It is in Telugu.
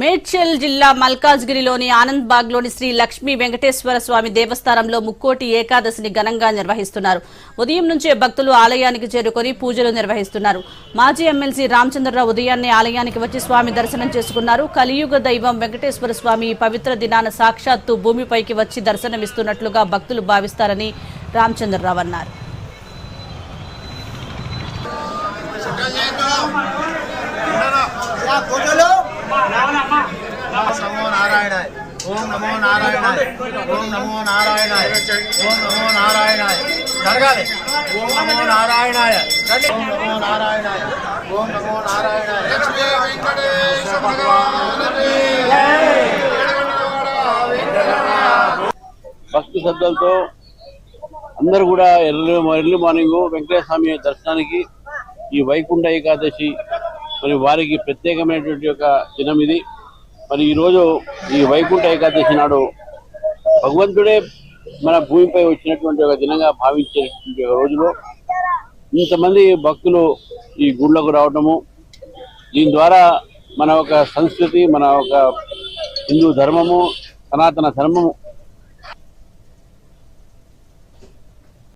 మేడ్చల్ జిల్లా మల్కాజ్గిరిలోని ఆనంద్ బాగ్లోని శ్రీ లక్ష్మీ వెంకటేశ్వర స్వామి దేవస్థానంలో ముక్కోటి ఏకాదశిని ఘనంగా నిర్వహిస్తున్నారు. ఉదయం నుంచే భక్తులు ఆలయానికి చేరుకొని పూజలు నిర్వహిస్తున్నారు. మాజీ ఎమ్మెల్సీ రామచంద్రరావు ఉదయాన్నే ఆలయానికి వచ్చి స్వామి దర్శనం చేసుకున్నారు. కలియుగ దైవం వెంకటేశ్వర స్వామి ఈ పవిత్ర దినాన సాక్షాత్తు భూమిపైకి వచ్చి దర్శనమిస్తున్నట్లుగా భక్తులు భావిస్తారని రామచంద్రరావు అన్నారు. నమో నారాయణాయ. ఓం నమో నారాయణాయ. ఓం నమో నారాయణాయ. ఓం నమో నారాయణాయ. జరగాలి. ఓం నమో నారాయణాయ. రండి. ఓం నమో నారాయణాయ. ఓం నమో లక్ష్మీ వెంకటేశ్వర భక్తి శ్రద్ధలతో అందరూ కూడా early early morning Venkateswara Swamy దర్శనానికి ఈ వైకుంఠ ఏకాదశి మరి వారికి ప్రత్యేకమైనటువంటి ఒక దినం ఇది. మరి ఈరోజు ఈ వైకుంఠ ఏకాదశి నాడు భగవంతుడే మన భూమిపై వచ్చినటువంటి ఒక దినంగా భావించేటువంటి రోజులో ఇంతమంది భక్తులు ఈ గుళ్ళకు రావటము దీని ద్వారా మన ఒక సంస్కృతి మన ఒక హిందూ ధర్మము సనాతన ధర్మము